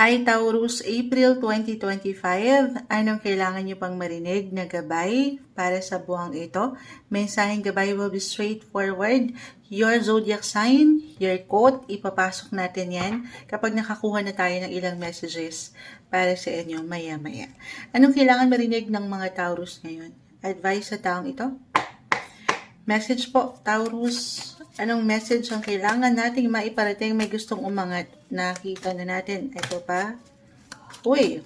Hi Taurus, April 2025. Anong kailangan nyo pang marinig na gabay para sa buwang ito? Mensaheng gabay will be straightforward. Your zodiac sign, your quote, ipapasok natin yan kapag nakakuha na tayo ng ilang messages para sa inyo maya-maya. Anong kailangan marinig ng mga Taurus ngayon? Advice sa taong ito? Message po, Taurus. Anong message ang kailangan nating maiparating may gustong umangat? Nakita na natin. Ito pa. Uy.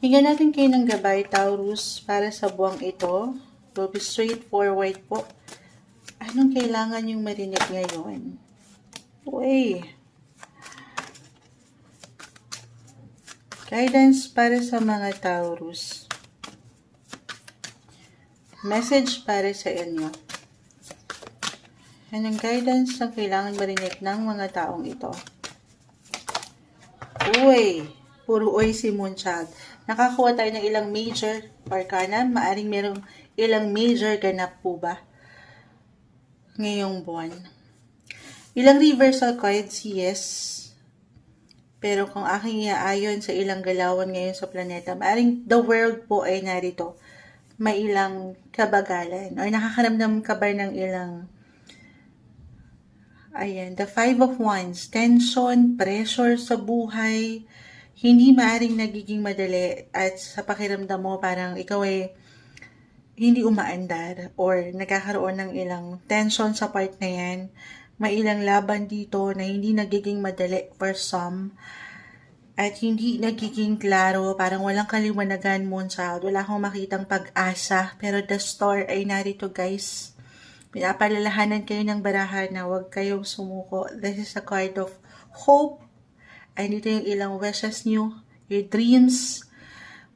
Hinggan natin kayo ng gabay, Taurus, para sa buwang ito. Will be straightforward po. Anong kailangan yung marinig ngayon? Uy. Guidance para sa mga Taurus. Message para sa inyo. Anong guidance ang kailangan marinig ng mga taong ito? Uy! Puro uy si Moonchild. Nakakuha tayo ng ilang major arcana. Maaring merong ilang major ganap po ba? Ngayong buwan. Ilang reversal cards, yes. Pero kung aking iaayon sa ilang galawan ngayon sa planeta, maaring the world po ay narito may ilang kabagalan or nakakaramdam ka ba ng ilang ayan, the five of wands, tension, pressure sa buhay, hindi maaring nagiging madali at sa pakiramdam mo parang ikaw ay hindi umaandar or nagkakaroon ng ilang tension sa part na yan. May ilang laban dito na hindi nagiging madali for some at hindi nagiging klaro, parang walang kaliwanagan mo child, wala akong makitang pag-asa, pero the star ay narito guys. Pinapalalahanan kayo ng barahan na huwag kayong sumuko. This is a card of hope. Ay dito yung ilang wishes nyo, your dreams,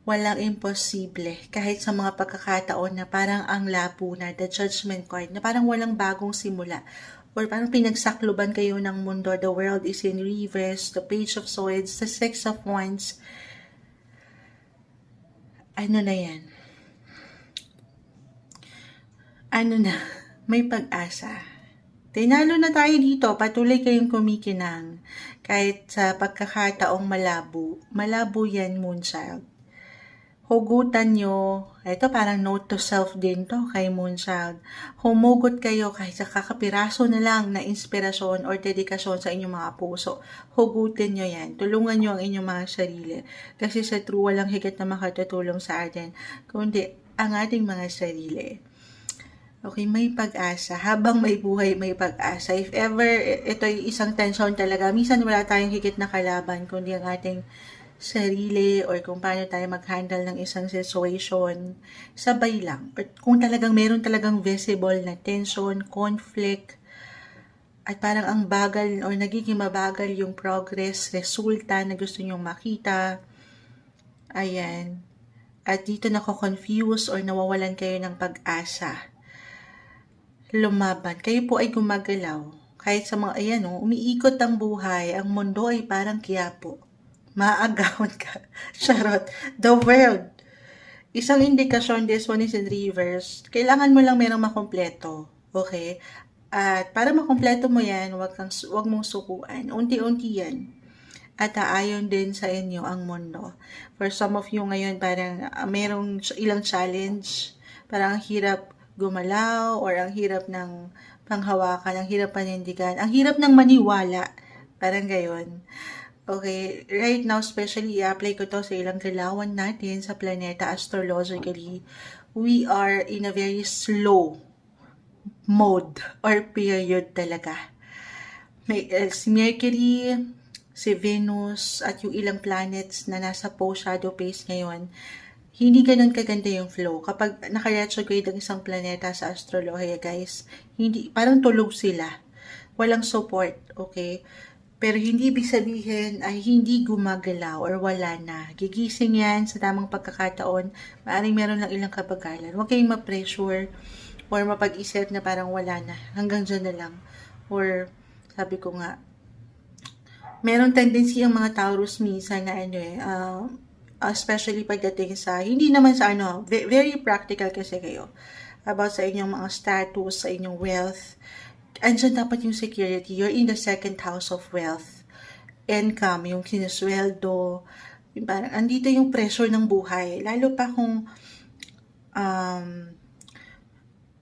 walang imposible. Kahit sa mga pagkakataon na parang ang labo the judgment card, na parang walang bagong simula or parang pinagsakluban kayo ng mundo. The world is in reverse, the page of swords, the six of wands. Ano na yan? Ano na? May pag-asa. Tinalo na tayo dito, patuloy kayong kumikinang. Kahit sa pagkakataong malabo, malabo yan, Moonchild hugutan nyo, ito parang note to self din to kay Moonchild, humugot kayo kahit sa kakapiraso na lang na inspirasyon or dedikasyon sa inyong mga puso. Hugutin nyo yan. Tulungan nyo ang inyong mga sarili. Kasi sa true, walang higit na makatutulong sa atin, kundi ang ating mga sarili. Okay, may pag-asa. Habang may buhay, may pag-asa. If ever ito ay isang tension talaga, minsan wala tayong higit na kalaban, kundi ang ating sarili or kung paano tayo mag-handle ng isang situation, sabay lang. Or kung talagang meron talagang visible na tension, conflict, at parang ang bagal or nagiging mabagal yung progress, resulta na gusto nyong makita. Ayan. At dito nako-confuse or nawawalan kayo ng pag-asa. Lumaban. Kayo po ay gumagalaw. Kahit sa mga, ayan o, umiikot ang buhay, ang mundo ay parang kiyapo maagawan ka. Charot. The world. Isang indikasyon, this one is in reverse. Kailangan mo lang merong makompleto. Okay? At para makompleto mo yan, wag, kang, wag mong sukuan. Unti-unti yan. At aayon din sa inyo ang mundo. For some of you ngayon, parang uh, merong ilang challenge. Parang ang hirap gumalaw or ang hirap ng panghawakan, ang hirap panindigan, ang hirap ng maniwala. Parang gayon. Okay, right now, especially, i-apply ko to sa ilang galawan natin sa planeta astrologically. We are in a very slow mode or period talaga. May uh, si Mercury, si Venus, at yung ilang planets na nasa post-shadow phase ngayon, hindi ganun kaganda yung flow. Kapag naka-retrograde ang isang planeta sa astrology, guys, hindi, parang tulog sila. Walang support, okay? Pero hindi ibig sabihin ay hindi gumagalaw or wala na. Gigising yan sa tamang pagkakataon. Maaring meron lang ilang kabagalan. Huwag kayong ma-pressure or mapag-isip na parang wala na. Hanggang dyan na lang. Or sabi ko nga, meron tendency ang mga Taurus minsan na ano eh, uh, especially pagdating sa, hindi naman sa ano, very practical kasi kayo about sa inyong mga status, sa inyong wealth, andyan dapat yung security. You're in the second house of wealth. income, yung sinusweldo, yung parang andito yung pressure ng buhay. Lalo pa kung um,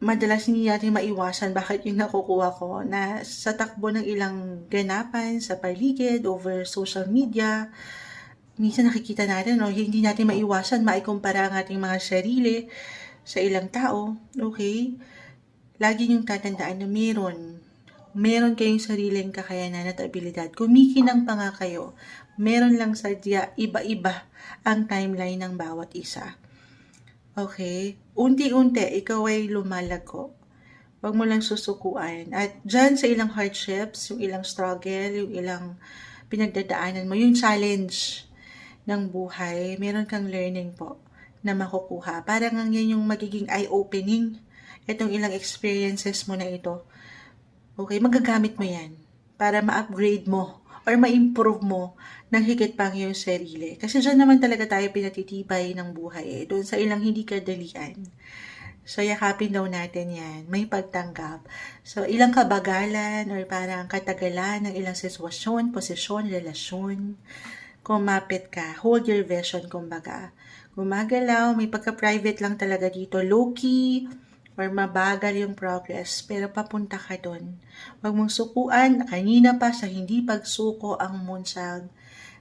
madalas hindi natin maiwasan bakit yung nakukuha ko na sa takbo ng ilang ganapan sa paligid over social media, minsan nakikita natin, no, hindi natin maiwasan maikumpara ang ating mga sarili sa ilang tao, okay? Lagi niyong tatandaan na meron, meron kayong sariling kakayanan at abilidad. Kumikinang pa nga kayo, meron lang sadya iba-iba ang timeline ng bawat isa. Okay? Unti-unti, ikaw ay lumalago. Huwag mo lang susukuan. At dyan sa ilang hardships, yung ilang struggle, yung ilang pinagdadaanan mo, yung challenge ng buhay, meron kang learning po na makukuha. Parang ang yan yung magiging eye-opening. Itong ilang experiences mo na ito. Okay, magagamit mo yan para ma-upgrade mo or ma-improve mo ng higit pang iyong sarili. Kasi dyan naman talaga tayo pinatitibay ng buhay eh. Doon sa ilang hindi kadalian. So, yakapin daw natin yan. May pagtanggap. So, ilang kabagalan or parang katagalan ng ilang sitwasyon, posisyon, relasyon. Kumapit ka. Hold your vision, kumbaga. Gumagalaw, may pagka-private lang talaga dito. Low-key, or mabagal yung progress, pero papunta ka doon. Huwag mong sukuan, kanina pa sa hindi pagsuko ang moonchild,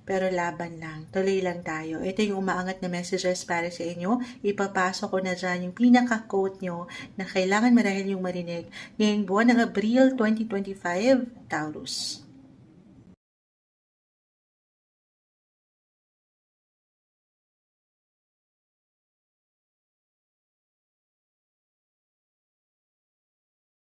pero laban lang, tuloy lang tayo. Ito yung umaangat na messages para sa inyo. Ipapasok ko na dyan yung pinaka-quote nyo na kailangan marahil yung marinig ngayong buwan ng Abril 2025, Taurus.